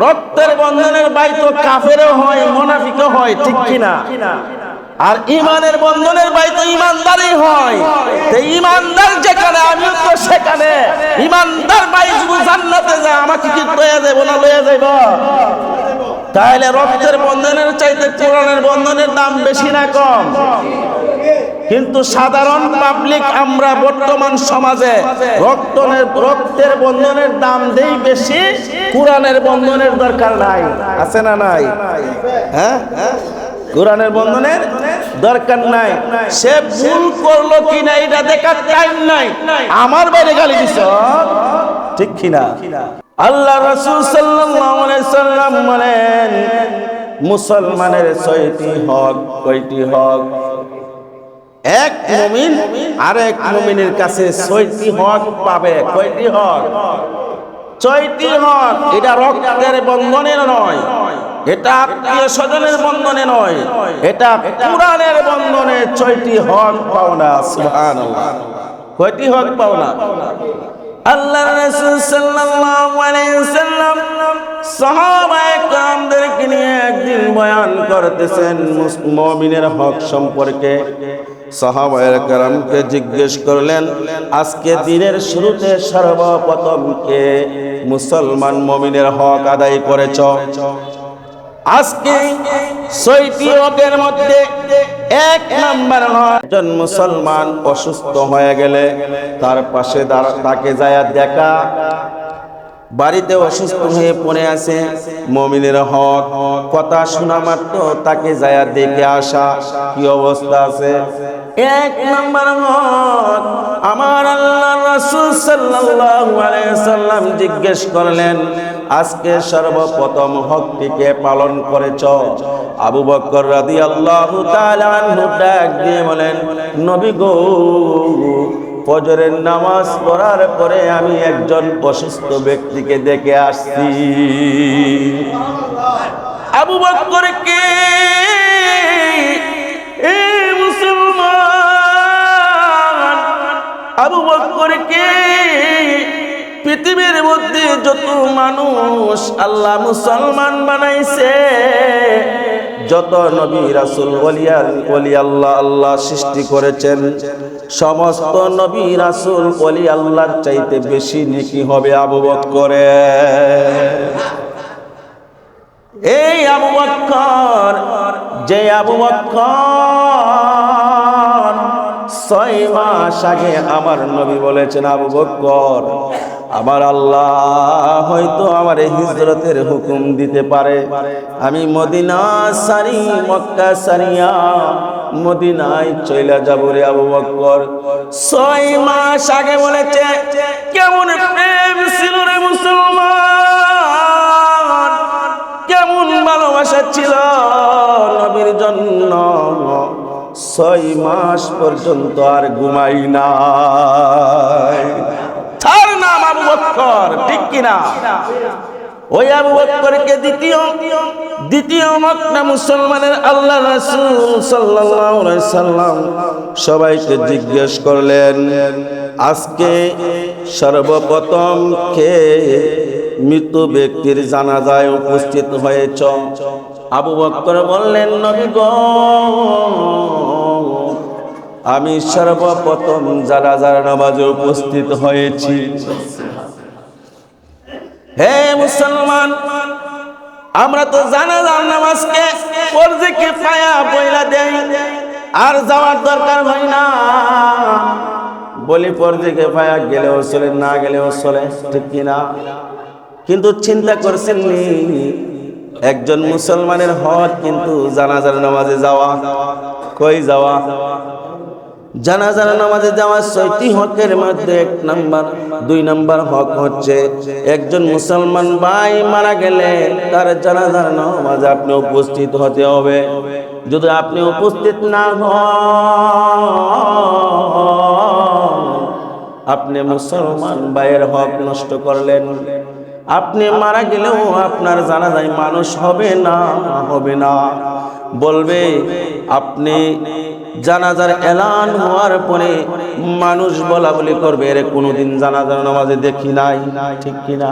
রক্তের বন্ধনের বাইতো কাফেরও হয়, মোনাফিকও হয়, ঠিক কিনা? আর ইমানের বন্ধনের বাইতো ইমানদারই হয়। ইমানদার যেখানে আমি তো সেখানে। ইমানদার বাই জান্নাতে যায়, আমাকে কি লয়ে যাইব না লয়ে যাইব? তাহলে রক্তের বন্ধনের চাইতে কোরআনের বন্ধনের দাম বেশি না কম? কিন্তু সাধারণ পাবলিক আমরা বর্তমান সমাজে রক্তনের রক্তের বন্ধনের দাম দেই বেশি, কোরআনের বন্ধনের দরকার নাই। আছে না নাই? হ্যাঁ? কোরআনের বন্ধনের দরকার নাই। সে ভুল করল কিনা এটা দেখার টাইম নাই। আমার বাইরে গালি দিছ? ঠিক কিনা? আল্লাহ রাসূল সাল্লাম বলেন, মুসলমানের ছয়টি হক, কয়টি হক? এক মমিন আর এক মমিনের কাছে ছয়টি হক পাবে। কয়টি হক? ছয়টি হক। এটা রক্তের বন্ধনের নয়, এটা আত্মীয় স্বজনের বন্ধনে নয়, এটা কোরআনের বন্ধনে ছয়টি হক পাওনা সুবহানাল্লাহ। কয়টি হক পাওনা আল্লাহ রাসূল সাল্লাল্লাহু আলাইহি সাল্লাম সাহাবায়ে کرامদেরকে নিয়ে একদিন বয়ান করতেছেন মুমিনের হক সম্পর্কে। সাহাবায়ের কারামকে জিজ্ঞেস করলেন, আজকে দিনের শুরুতে সর্বপ্রথমকে মুসলমান মমিনের হক আদায় করেছ? আজকে ছয়টি হকের মধ্যে এক নাম্বার একজন মুসলমান অসুস্থ হয়ে গেলে তার পাশে তাকে যায় দেখা। বাড়িতে অসুস্থ হয়ে পড়ে আছে, মমিনের হক। কথা শোনা মাত্র তাকে যায়া দেখে আসা। কি অবস্থা আছে? এক নম্বর হক আমার আল্লাহ রাসূল সাল্লাল্লাহু আলাইহি সাল্লাম জিজ্ঞেস করলেন, আজকে সর্বপ্রথম হকটিকে পালন করেছ? আবু বকর রাদিয়াল্লাহু তাআলা আনহু ডাক দিয়ে বলেন, নবী গো, ফজরের নামাজ পড়ার পরে আমি একজন অসুস্থ ব্যক্তিকে দেখে আসছি। আবু বকর কে? এ মুসলমান আবু বকর কে পৃথিবীর মধ্যে যত মানুষ আল্লাহ মুসলমান বানাইছে, যত নবী রাসুল ওলিয়ার আল্লাহ আল্লাহ সৃষ্টি করেছেন, সমস্ত নবী রাসুল অলি আল্লাহর চাইতে বেশি নেকি হবে আবু বকরে এই আবু বকর যে আবু বকর ছয় মাস আগে আমার নবী বলেছেন, আবু বকর আমার আল্লাহ হয়তো আমার হিজরতের হুকুম দিতে পারে। আমি মদিনা সারি, মক্কা সারিয়া মদিনায় চলে যাব রে আবু বকর ছয় মাস আগে বলেছে, কেমন প্রেম ছিল রে মুসলমান, কেমন ভালোবাসা ছিল নবীর জন্য। ছয় মাস পর্যন্ত আর ঘুমাই নাই। তার নাম আবু বক্কর, ঠিক কিনা? ওই আবু বক্করকে দ্বিতীয় দ্বিতীয় মক্কা মুসলমানের আল্লাহ রাসূল সাল্লাল্লাহু আলাইহি সাল্লাম সবাইকে জিজ্ঞেস করলেন, আজকে সর্বপ্রথম কে মৃত ব্যক্তির জানাজায় উপস্থিত হয়েছ? আবু বক্কর বললেন, নবী গ, আমি সর্বপ্রথম জানাজার নামাজে উপস্থিত হয়েছি। হে মুসলমান, আমরা তো জানাজার নামাজকে পর্যাকে পায়া পয়লা দেই, আর যাওয়ার দরকার হয় না। বলি পর্যাকে পায়া গেলেও চলে, না গেলেও চলে, ঠিক কিনা? কিন্তু চিন্তা করছেন নি একজন মুসলমানের হক কিন্তু জানাজার নামাজে যাওয়া। কই যাওয়া? জানাজার নামাজে যাওয়া ছয়টি হকের মধ্যে এক নাম্বার, দুই নাম্বার হক হচ্ছে একজন মুসলমান ভাই মারা গেলে তার জানাজার নামাজে আপনি উপস্থিত হতে হবে। যদি আপনি উপস্থিত না হন, আপনি মুসলমান ভাইয়ের হক নষ্ট করলেন। আপনি মারা গেলেও আপনার জানা যায় মানুষ হবে না হবে না। বলবে, আপনি জানাজার এলান হওয়ার পরে মানুষ বলা বলি করবে, এর কোনোদিন জানাজার নামাজে দেখি নাই, ঠিক কিনা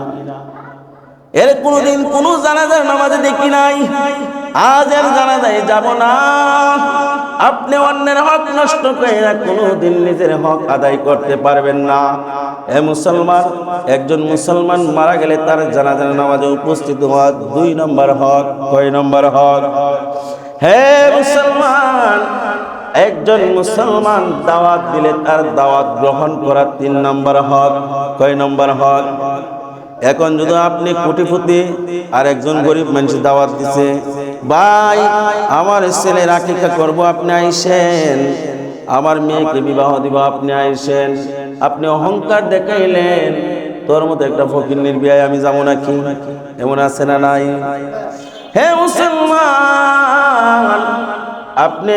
এর কোনোদিন কোনো জানাজার নামাজে দেখি নাই, আজ এর জানাজায় যাব না। আপনি অন্যের হক নষ্ট করে কোনোদিন নিজের হক আদায় করতে পারবেন না। এ মুসলমান, একজন মুসলমান মারা গেলে তার জানাজার নামাজে উপস্থিত হওয়া দুই নম্বর হক, কয় নম্বর হক? হে মুসলমান, একজন মুসলমান দাওয়াত দিলে তার দাওয়াত গ্রহণ করা তিন নম্বর হক, কয় নম্বর হক? এখন যদি আপনি কোটিপতি আর একজন গরিব মানুষ দাওয়াত দিছে, ভাই, আমার ছেলে রাখিকা করব, আপনি আইসেন। আমার মেয়েকে বিবাহ দিব, আপনি আইসেন। আপনি অহংকার দেখাইলেন। তোর মতো একটা ফকির বিয়ায় আমি যাব নাকি? এমন আছে না নাই? হে মুসলমান আপনি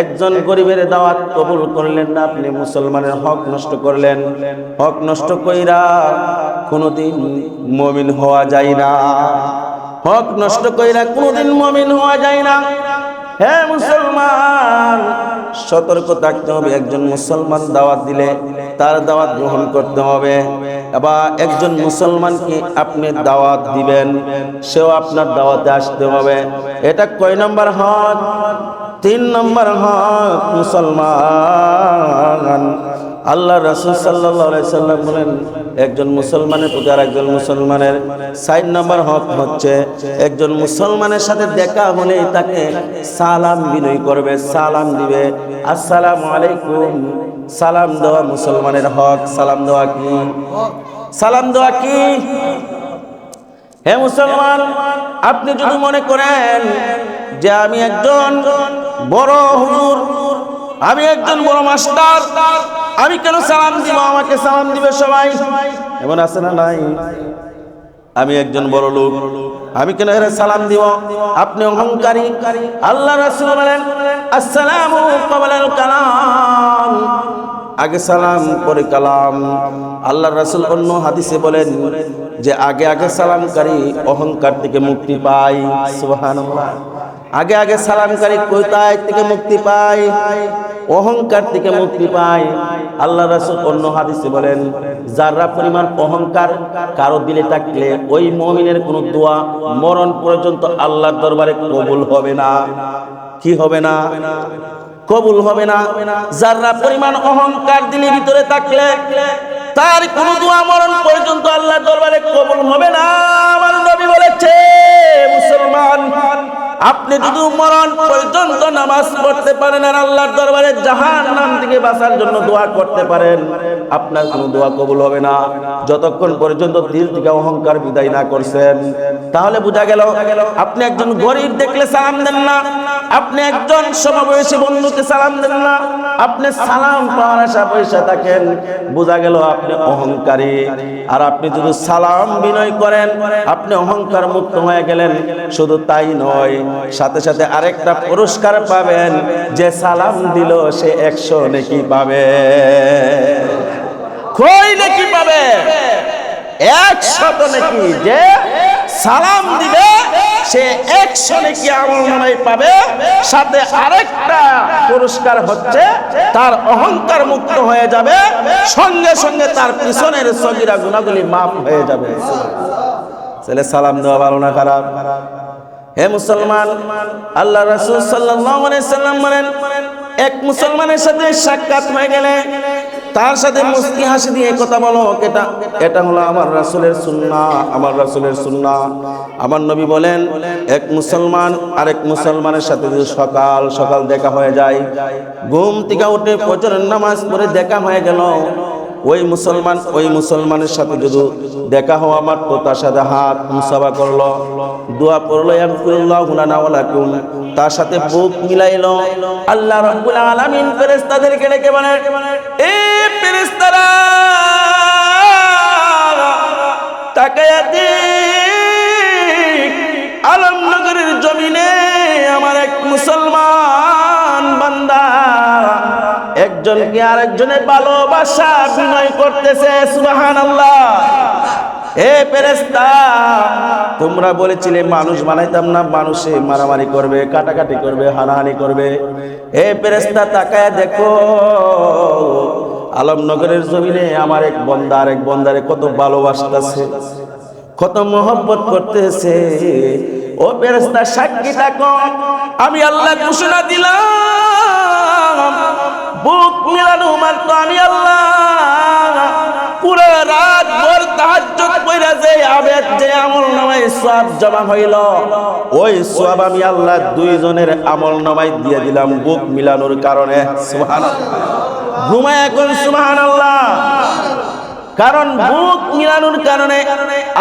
একজন গরিবের দাওয়াত কবুল করলেন না, আপনি মুসলমানের হক নষ্ট করলেন। হক নষ্ট কইরা কোনোদিন মমিন হওয়া যায় না। হক নষ্ট কইরা কোনোদিন মমিন হওয়া যায় না। হে মুসলমান, সতর্ক থাকতে হবে, একজন মুসলমান দাওয়াত দিলে তার দাওয়াত গ্রহণ করতে হবে। বা একজন মুসলমানকে আপনি দাওয়াত দিবেন, সেও আপনার দাওয়াতে আসতে হবে। এটা কয় নম্বর হক তিন নম্বর হক মুসলমান। আল্লাহ রসুল সাল্লাহ সাল্লাম বলেন, একজন মুসলমানের প্রতি আর একজন মুসলমানের সাইড নম্বর হক হচ্ছে, একজন মুসলমানের সাথে দেখা হলে তাকে সালাম বিনয় করবে, সালাম দিবে। আসসালাম আলাইকুম। সালাম দেওয়া মুসলমানের হক, সালাম দেওয়া কি? সালাম দেওয়া কি? হে মুসলমান, আপনি যদি মনে করেন যে আমি একজন বড় হুজুর, আমি একজন বড় মাস্টার, আমি কেন সালাম দিব? আমাকে সালাম দিবে সবাই। এমন আছে না নাই? আমি একজন বড় লোক, আমি কেন এর সালাম দিব? আপনি অহংকারী। আল্লাহ রাসূল বলেন, আসসালামু ক্বাবলাল কালাম। আগে সালাম, পরে কালাম। আল্লাহ রাসূল অন্য হাদিসে বলেন যে, আগে আগে সালামকারী অহংকার থেকে মুক্তি পায়। সুবহানাল্লাহ। আগে আগে সালামকারী কোথায় থেকে মুক্তি পায়? অহংকার থেকে মুক্তি পায়। আল্লাহ রাসূল অন্য হাদিসে বলেন যারা পরিমাণ অহংকার কারও দিলে থাকলে ওই মমিনের কোনো দোয়া মরণ পর্যন্ত আল্লাহর দরবারে কবুল হবে না। কি হবে না? কবুল হবে না। যারা পরিমাণ অহংকার দিলে ভিতরে থাকলে তার কোন দোয়া মরণ পর্যন্ত আল্লাহর দরবারে কবুল হবে না। আমার নবী বলেছে, মুসলমান আপনি যদি মরণ পর্যন্ত নামাজ পড়তে পারেন আর আল্লাহর দরবারে জাহান নাম থেকে বাঁচার জন্য দোয়া করতে পারেন, আপনার কোনো দোয়া কবুল হবে না। যতক্ষণ পর্যন্ত দিল থেকে অহংকার বিদায় না করছেন, তাহলে বোঝা গেল আপনি একজন গরিব দেখলে সালাম দেন না। আপনি একজন সমবয়সী বন্ধুকে সালাম দেন না, আপনি সালাম পাওয়ার আশা পয়সা থাকেন। বোঝা গেল আপনি অহংকারী। আর আপনি যদি সালাম বিনয় করেন, আপনি অহংকার মুক্ত হয়ে গেলেন। শুধু তাই নয়, সাথে সাথে আরেকটা পুরস্কার পাবেন, যে সালাম দিল সে একশো নেকি পাবে। কই নেকি পাবে? একশত নাকি যে সালাম দিবে, সে একশো নাকি আমল নামাই পাবে? সাথে আরেকটা পুরস্কার হচ্ছে, তার অহংকার মুক্ত হয়ে যাবে, সঙ্গে সঙ্গে তার পিছনের সগিরা গুণাগুলি মাফ হয়ে যাবে। ছেলে, সালাম দেওয়া ভালো না খারাপ? হে মুসলমান, আল্লাহ রাসূল সাল্লাম বলেন, এক মুসলমানের সাথে সাক্ষাৎ হয়ে গেলে তার সাথে মুস্কি হাসি দিয়ে কথা বলো, এটা এটা হলো আমার রাসূলের সুন্নাহ, আমার রাসূলের সুন্নাহ। আমার নবী বলেন, এক মুসলমান আরেক মুসলমানের সাথে যদি সকাল সকাল দেখা হয়ে যায়, ঘুম থেকে উঠে ফজরের নামাজ পড়ে দেখা হয়ে গেল, ওই মুসলমান, ওই মুসলমানের সাথে যদি দেখা হওয়া মাত্র, তার সাথে হাত মুসাফা করল, দোয়া পড়ল ওয়া তার সাথে বুক মিলাইলো, আল্লাহ রাব্বুল আলামিন ফেরেশতাদেরকে ডেকে বলে, এ আলমনগরের জমিনে আমার এক মুসলমান বান্দা, একজনকে আরেকজনের ভালোবাসা বিনয় করতেছে সুবাহান আল্লাহ এ পেরেস্তা তোমরা বলেছিলে মানুষ বানাইতাম না, মানুষে মারামারি করবে, কাটাকাটি করবে, হানাহানি করবে। এ পেরেস্তা তাকায় দেখো, আলমনগরের জমিনে আমার এক বন্দা আর এক বন্দারে কত ভালোবাসতেছে। কত মোহব্বত করতেছে। ও ফেরেশতা, সাক্ষী থাকো। আমি আল্লাহ ঘোষণা দিলাম। বুক মিলানো মাত্র আমি আল্লাহ। পুরো রাত ভর তাহাজ্জুদ কইরা যে আবেদ, যে আমল নামায় সওয়াব জমা হইল। ওই সওয়াব আমি আল্লাহ দুইজনের আমল নামায় দিয়ে দিলাম বুক মিলানোর কারণে। সুবহানাল্লাহ। ঘুমায় এখন, সুবহানাল্লাহ। কারণ বুক মিলানোর কারণে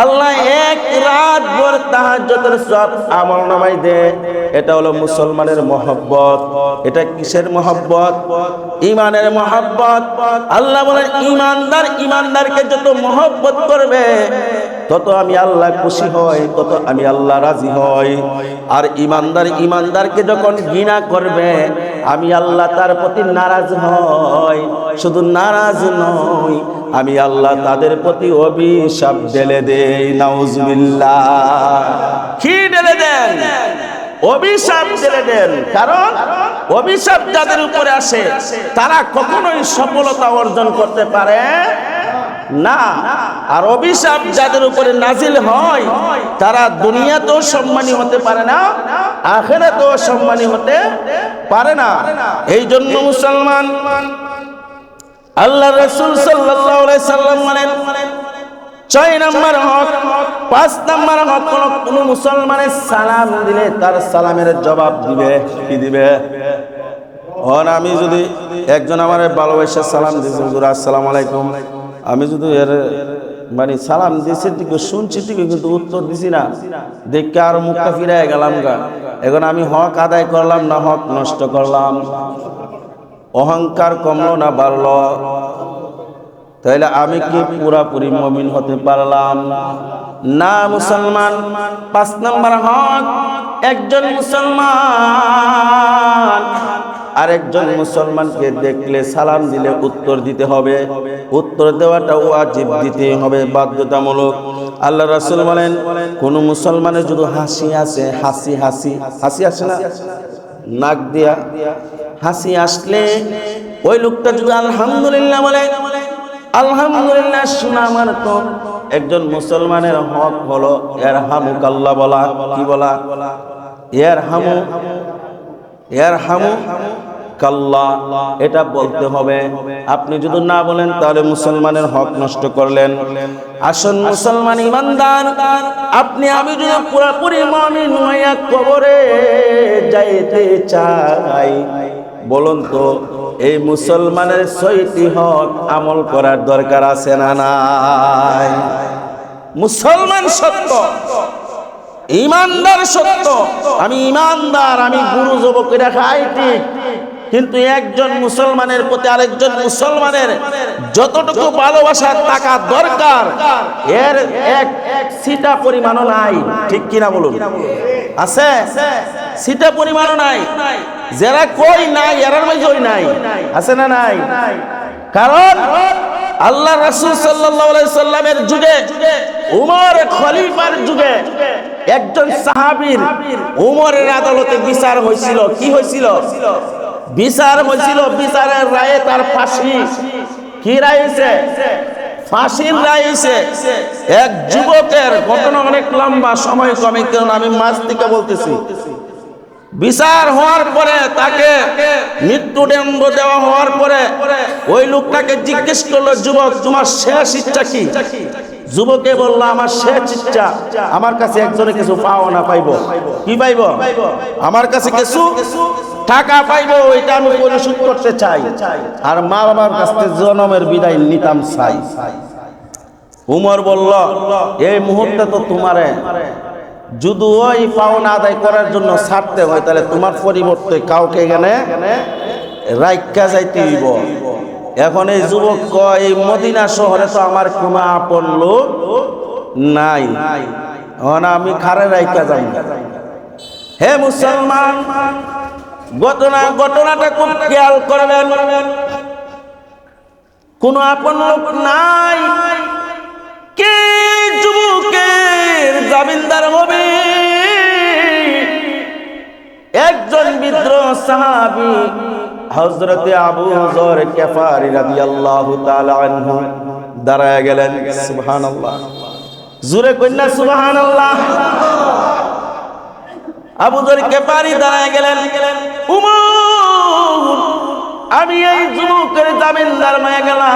আল্লাহ এক রাত ভর তাহাজ্জুদের সব আমল নামাই দে এটা হলো মুসলমানের মহব্বত। এটা কিসের মহব্বত? ইমানের মহব্বত। আল্লাহ বলেন ইমানদার ইমানদারকে যত মহব্বত করবে, তত আমি আল্লাহ খুশি হই, তত আমি আল্লাহ রাজি হই। আর ইমানদার ইমানদারকে যখন ঘৃণা করবে আমি আল্লাহ তার প্রতি নারাজ নয় শুধু নারাজ নই, আমি আল্লাহ তাদের প্রতি অভিশাপ ঢেলে দেই, নাউজুবিল্লাহ। কি ঢেলে দেন? অভিশাপ ঢেলে দেন। কারণ অভিশাপ যাদের উপরে আসে, তারা কখনোই সফলতা অর্জন করতে পারে না, আর অভিশাপ যাদের উপরে নাজিল হয়, তারা দুনিয়াতেও সম্মানী হতে পারে না, আখেরাতেও সম্মানী হতে পারে না। এই জন্য মুসলমান আল্লাহ রসুল সাল্লাম মানেন ছয় নম্বর হক, পাঁচ নম্বর হক কোন কোন মুসলমানের সালাম দিলে তার সালামের জবাব দিবে, কি দিবে? আমি যদি একজন আমার ভালোবাসা সালাম দিয়েছি আসসালামু আলাইকুম। আমি যদি এর মানে সালাম দিয়েছি ঠিক শুনছি ঠিক কিন্তু উত্তর দিছি না। দেখে আর মুখটা ফিরাই গেলাম গা। এখন আমি হক আদায় করলাম না হক নষ্ট করলাম। অহংকার কমলো না বাড়ল। তাহলে আমি কি পুরাপুরি মমিন হতে পারলাম? না মুসলমান, পাঁচ নম্বর হক, একজন মুসলমান। আরেকজন মুসলমানকে দেখলে সালাম দিলে উত্তর দিতে হবে। উত্তর দেওয়াটা ওয়াজিব দিতে হবে, বাধ্যতামূলক। আল্লাহ রাসূল বলেন, কোন মুসলমানের যদি হাসি আসে, হাসি হাসি হাসি আসে না? নাক দিয়া হাসি আসলে ওই লোকটা যদি আলহামদুলিল্লাহ বলে, আলহামদুলিল্লাহ শোনা আমার তো একজন মুসলমানের হক হলো এর হামু কাল্লা বলা। কি বলা? এর হামু হামু কাল্লা, এটা বলতে হবে। আপনি যদি না বলেন, তাহলে মুসলমানের হক নষ্ট করলেন। আসল মুসলমান ইমানদার, আপনি আমি যদি পুরোপুরি কবরে যাইতে চাই, বলুন তো, এই মুসলমানের ছয়টি হক আমল করার দরকার আছে না নাই? মুসলমান সত্য। ইমানদার সত্য। আমি ইমানদার, আমি গুরু যুবকেরা খাই ঠিক। কিন্তু একজন মুসলমানের প্রতি আরেকজন মুসলমানের যতটুকু ভালোবাসার টাকা দরকার, এর এক সিটা পরিমাণও নাই। ঠিক কিনা বলুন? আছে? সিটা পরিমাণও নাই। যারা কই নাই, এরার মাঝেই নাই। আছে না নাই? কারণ আল্লাহ রাসূল সাল্লাল্লাহু আলাইহি সাল্লামের যুগে, উমর খলিফার যুগে একজন সাহাবীর উমরের আদালতে বিচার হয়েছিল। কি হয়েছিল? বিচার হয়েছিল বিচারের রায়ে তার ফাঁসি। কি রায় হয়েছে? ফাঁসির রায় হয়েছে। এক যুবকের ঘটনা অনেক লম্বা, সময় কমে, কারণ আমি মাছ থেকে বলতেছি। বিচার হওয়ার পরে তাকে মৃত্যুদণ্ড দেওয়া হওয়ার পরে ওই লোকটাকে জিজ্ঞেস করল, যুবক, তোমার শেষ ইচ্ছা কি? যুবকে বলল, আমার শেষ ইচ্ছা আমার কাছে একজনে কিছু পাও না পাইব। কি পাইব? আমার কাছে কিছু টাকা পাইব এটা আমি পরিশোধ করতে চাই। আর মা বাবার কাছ থেকে জনমের বিদায় নিতাম চাই। উমর বলল এই মুহূর্তে তো তোমারে যদি ওই পাওনা আদায় করার জন্য ছাড়তে হয়, তাহলে তোমার পরিবর্তে কাউকে এখানে রাইকা যাইতে হইব। এখন এই যুবক কয়, এই মদিনা শহরে তো আমার কোনো আপন লোক নাই। এখন আমি খারে রাইকা যাই হে মুসলমান ঘটনা ঘটনাটা খুব খেয়াল করবেন। কোন আপন লোক নাই। কে যুবকের জামিনদার হবে? একজন বিদ্রোহ সাহাবি হজরতে আবু জর কেফারি তাআলা আনহু দাঁড়ায় গেলেন, সুবহানাল্লাহ। জুরে কন্যা সুবাহান আল্লাহ আবু জরকে পারি দাঁড়ায় গেলেন, উমর, আমি এই যুবকের জামিনদার হয়ে গেলাম।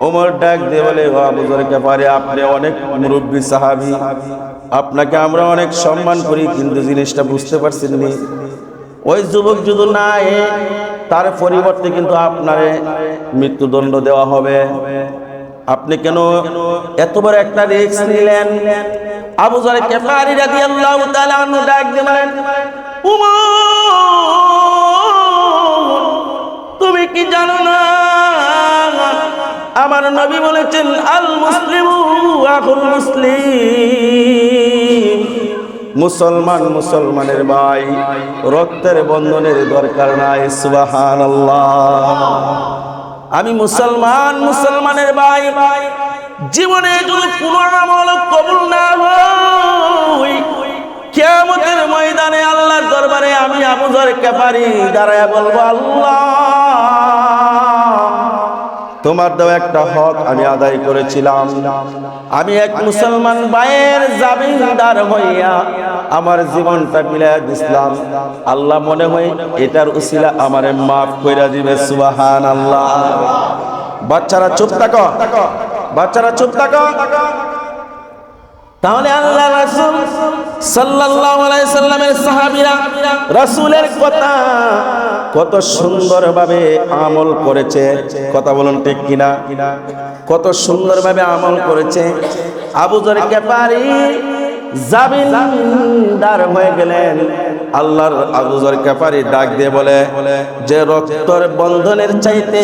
ওমর ডাক দিয়ে বলে, "ও আবু জরকে পারি আপনি অনেক মুরব্বী সাহাবি। আপনাকে আমরা অনেক সম্মান করি, কিন্তু জিনিসটা বুঝতে পারছেন নি ওই যুবক যদি না এ, তার পরিবর্তে কিন্তু আপনারে মৃত্যুদণ্ড দেওয়া হবে। আপনি কেন এত বড় একটা রিস্ক নিলেন? আবু জারে কেফারি রাদিয়াল্লাহু তাআলা আনহু ডাক দিয়ে বলেন উমর তুমি কি জানো না? আমার নবী বলেছেন আল মুসলিমু আখুল মুসলিম। মুসলমান মুসলমানের ভাই, রক্তের বন্ধনের দরকার নাই, সুবহানাল্লাহ। আমি মুসলমান মুসলমানের ভাই ভাই জীবনে যদি কোনো আমল কবুল না হই কিয়ামতের ময়দানে আল্লাহর দরবারে আমি আবু যর কাফারি দাঁড়ায় বলব, আল্লাহ। তোমার দেওয়া একটা হক আমি আদায় করেছিলাম। আমি এক মুসলমান ভাইয়ের জামিনদার হইয়া আমার জীবনটা মিলাই দিছিলাম। আল্লাহ মনে হয় এটার উসিলা আমারে মাফ কইরা দিবে সুবাহান আল্লাহ বাচ্চারা চুপ থাকো, বাচ্চারা চুপ থাকো। তাহলে আল্লাহ রাসূল সাল্লাল্লাহু আলাইহি সাল্লামের সাহাবীরা, রাসূলের কথা কত সুন্দরভাবে আমল করেছে, কথা বলুন ঠিক কিনা? কত সুন্দরভাবে আমল করেছে। আবু যর কেপারি জামিনদার হয়ে গেলেন। আল্লাহর আবু যর কেপারি ডাক দিয়ে বলে, যে রক্তর বন্ধনের চাইতে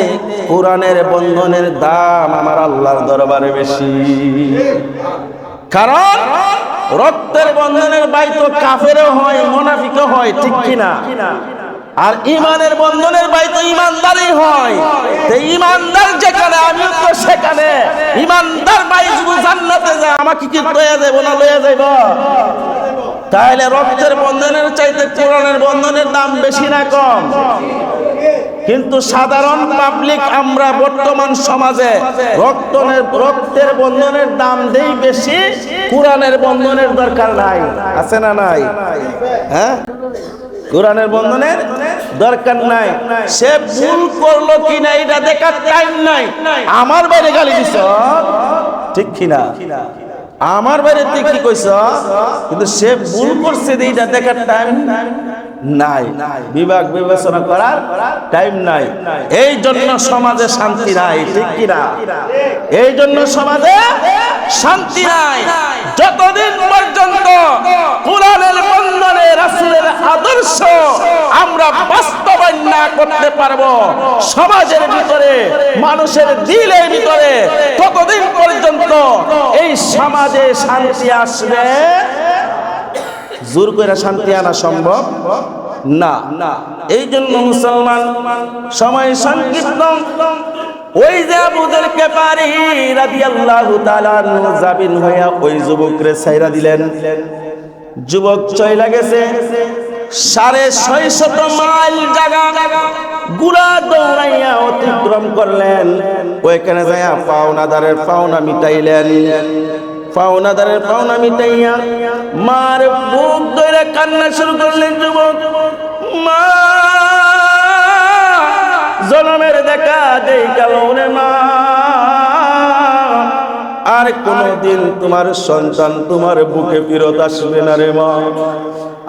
কোরআনের বন্ধনের দাম আমার আল্লাহর দরবারে বেশি। কারণ রক্তের বন্ধনের বাই তো কাফেরও হয়, মোনাফিকও হয়, ঠিক কিনা? আর ইমানের বন্ধনের বাই তো ইমানদারই হয়। ইমানদার যেখানে, আমিও তো সেখানে। ইমানদার বাই যদি জান্নাতে যায়, আমাকে কি লয়ে যাব না লয়ে যাইব? তাহলে রক্তের বন্ধনের চাইতে কোরআনের বন্ধনের দাম বেশি না কম? কিন্তু সাধারণ পাবলিক আমরা বর্তমান সমাজে রক্তনের, রক্তের বন্ধনের দাম দেই বেশি, কোরআনের বন্ধনের দরকার নাই। আছে না নাই? হ্যাঁ? কোরআনের বন্ধনের দরকার নাই। সে ভুল করল কিনা এটা দেখার টাইম নাই। আমার বাইরে গালি দিছ? ঠিক কিনা? আমার বাইরে তুই কি কইছ? কিন্তু সে ভুল করছে এটা দেখার টাইম নাই। বিভাগ বিবেচনা করার টাইম নাই। এই জন্য সমাজে শান্তি নাই, ঠিক কিনা? এই জন্য সমাজে শান্তি নাই। যতদিন পর্যন্ত কোরআনের বন্ধনে রাসূলের আদর্শ আমরা বাস্তবায়ন না করতে পারব, সমাজের ভিতরে, মানুষের দিলের ভিতরে, ততদিন পর্যন্ত এই সমাজে শান্তি আসবে জোর করে শান্তি আনা সম্ভব? না। এই জন্য মুসলমান সময় সংক্ষিপ্ত ওই যে আবুদের কেপারি তাআলা আনহু জাবিন হইয়া ওই যুবকরে ছাইরা দিলেন। যুবক চইলা গেছে। সাড়ে ছয় শত মাইল জায়গা গুড়া দৌড়াইয়া অতিক্রম করলেন। ওইখানে যাইয়া পাওনাদারের পাওনা মিটাইলেন। পাওনাদারের পাওনা মিটাইয়া মার বুক ধরে কান্না শুরু করলেন যুবক। মা, জনমের দেখা দেই গেল রে মা। আর কোনদিন তোমার সন্তান তোমার বুকে ফিরত আসবে না রে মা।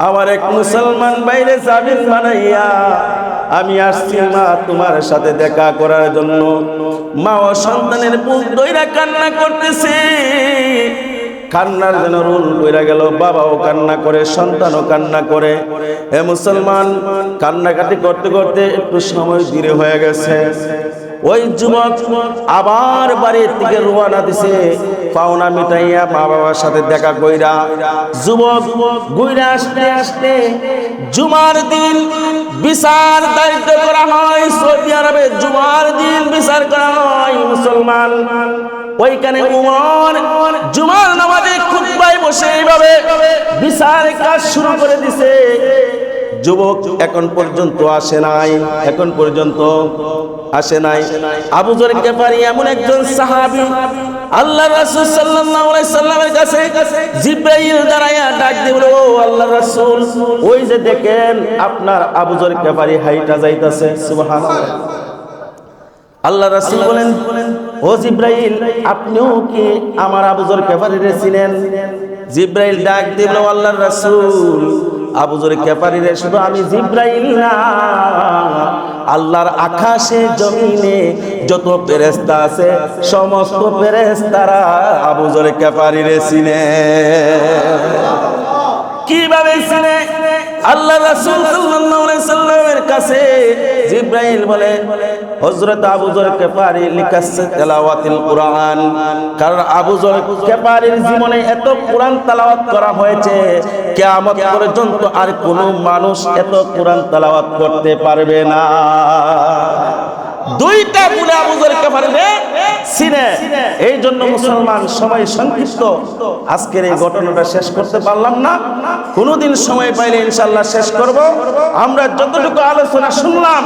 আমার এক মুসলমান বাইরে জামিন বানাইয়া, আমি আসছি মা তোমার সাথে দেখা করার জন্য। মা ও সন্তানের বুক দইরা কান্না করতেছে। কান্নার যেন রুল বইরা গেল, বাবাও কান্না করে, সন্তানও কান্না করে। হে মুসলমান, কান্নাকাটি করতে করতে একটু সময় ধীরে হয়ে গেছে। ওই যুবক আবার বাড়ির থেকে রোয়ানা দিছে, পাওনা মিটাইয়া মা বাবার সাথে দেখা কইরা। যুবক গুইরা আসতে আসতে জুমার দিন বিচার দায়িত্ব করা হয়, সৌদি আরবে জুমার দিন বিচার করা হয়, মুসলমান। ওইখানে উমর জুমার নামাজে খুতবায় বসে এইভাবে বিচার কাজ শুরু করে দিছে। যুবক এখন পর্যন্ত আসে নাই, এখন পর্যন্ত আসে নাই। আবু জর গেফারি এমন একজন সাহাবী আল্লাহ রাসূল সাল্লাল্লাহু আলাইহি সাল্লামের কাছে জিব্রাইল দাঁড়ায়া ডাক দিয়ে বলে, ও আল্লাহ রাসূল, ওই যে দেখেন আপনার আবু জর গেফারি হাইটা যাইতাছে, সুবহানাল্লাহ। আল্লাহ রাসূল বলেন ও জিব্রাইল, আপনিও কি আমার আবুজর কেফারিরে চিনেন? জিব্রাইল ডাক দিয়ে বলে আল্লাহর রাসূল, আবুজর কেফারিরে, শুধু আমি জিব্রাইল না, আল্লাহর আকাশে, জমিনে যত ফেরেশতা আছে, সমস্ত ফেরেশতারা আবুজর কেফারিরে চিনে। কীভাবে চিনে? আল্লাহ রাসূল সাল্লাল্লাহু আলাইহি সাল্লামের কাছে জিব্রাইল বলে হযরত আবু কেপারি লিখাচ্ছে তেলাওয়াতিল কুরআন। কারণ আবু কেপারির জীবনে এত কোরআন তালাওয়াত করা হয়েছে, কিয়ামত পর্যন্ত আর কোনো মানুষ এত কোরআন তালাওয়াত করতে পারবে না। দুইটা গুণে আবু কেফারিরে চিনে। এই জন্য মুসলমান সংক্ষিপ্ত। আজকের এই ঘটনাটা শেষ করতে পারলাম না। কোনোদিন সময় পাইলে ইনশাল্লাহ শেষ করব। আমরা যতটুকু আলোচনা শুনলাম,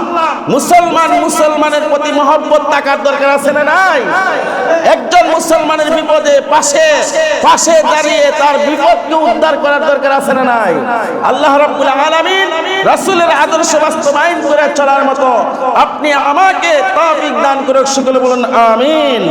মুসলমান মুসলমানের প্রতি মহব্বত থাকার দরকার আছে না নাই? একজন মুসলমানের বিপদে পাশে পাশে দাঁড়িয়ে তার বিপদকে উদ্ধার করার দরকার আছে না নাই? আল্লাহ রাব্বুল আলামিন রাসূলের আদর্শ বাস্তবায়ন করে চলার মতো আপনি আমাকে তৌফিক দান করুক সকলে বলুন আমিন।